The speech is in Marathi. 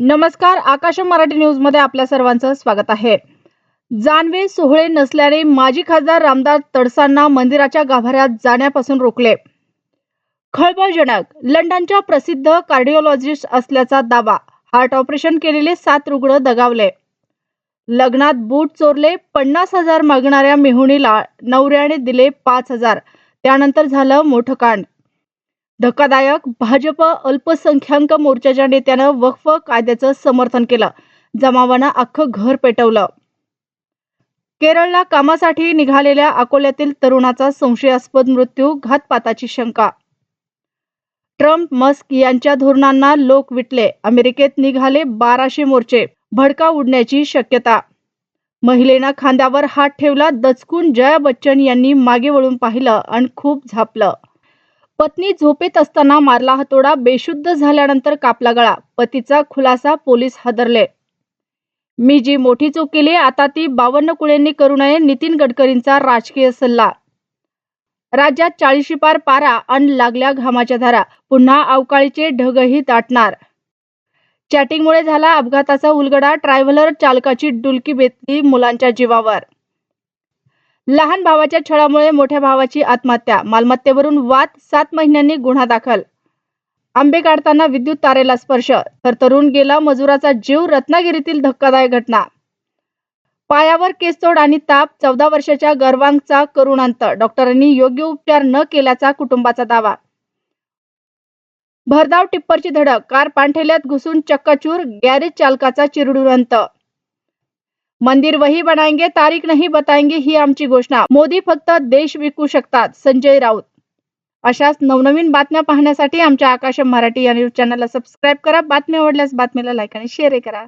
नमस्कार आकाश मराठी न्यूजमध्ये आपल्या सर्वांचं स्वागत आहे. जानवे सोहळे नसल्याने माजी खासदार रामदास तडसांना मंदिराच्या गाभाऱ्यात जाण्यापासून रोखले. खळबळजनक लंडनच्या प्रसिद्ध कार्डिओलॉजिस्ट असल्याचा दावा हार्ट ऑपरेशन केलेले सात रुग्ण दगावले. लग्नात बूट चोरले पन्नास हजार मागणाऱ्या मेहुणीला नवऱ्याने दिले पाच हजार त्यानंतर झालं मोठं कांड. धक्कादायक. भाजप अल्पसंख्याक मोर्चाच्या नेत्यानं वक्फ कायद्याचं समर्थन केलं. जमावानं अख्खं घर पेटवलं. केरळला कामासाठी निघालेल्या अकोल्यातील तरुणाचा संशयास्पद मृत्यू घातपाताची शंका. ट्रम्प मस्क यांच्या धोरणांना लोक विटले. अमेरिकेत निघाले बाराशे मोर्चे. भडका उडण्याची शक्यता. महिलेनं खांद्यावर हात ठेवला दचकून जया बच्चन यांनी मागे वळून पाहिलं आणि खूप झापलं. पत्नी झोपेत असताना मारला हातोडा बेशुद्ध झाल्यानंतर कापला गळा. पतीचा खुलासा पोलीस हादरले. मी जी मोठी चूक केली आता ती बावन्न कुळेंनी करू नये नितीन गडकरींचा राजकीय सल्ला. राज्यात चाळीशी पार पारा अन लागल्या घामाच्या धारा. पुन्हा अवकाळीचे ढगही दाटणार. चॅटिंगमुळे झाला अपघाताचा उलगडा ट्रॅव्हलर चालकाची डुलकी बेतली मुलांच्या जीवावर. लहान भावाच्या छळामुळे मोठ्या भावाची आत्महत्या मालमत्तेवरून वाद सात महिन्यांनी गुन्हा दाखल. आंबे काढताना विद्युत तारेला स्पर्श तर तरुण गेला मजुराचा जीव रत्नागिरीतील धक्कादायक घटना. पायावर केसतोड आणि ताप चौदा वर्षाच्या गर्वांगचा करुण अंत डॉक्टरांनी योग्य उपचार न केल्याचा कुटुंबाचा दावा. भरधाव टिप्परची धडक कार पाणठेल्यात घुसून चक्काचूर गॅरेज चालकाचा चिरडून अंत मंदिर वही बनाएंगे तारीख नाही बताएंगे ही आमची घोषणा. मोदी फक्त देश विकू शकतात संजय राऊत. अशाच नवनवीन बातम्या पाहण्यासाठी आमच्या आकाश मराठी या न्यूज चॅनलला सबस्क्राईब करा बातम्या आवडल्यास बातमीला लाईक आणि शेअर करा.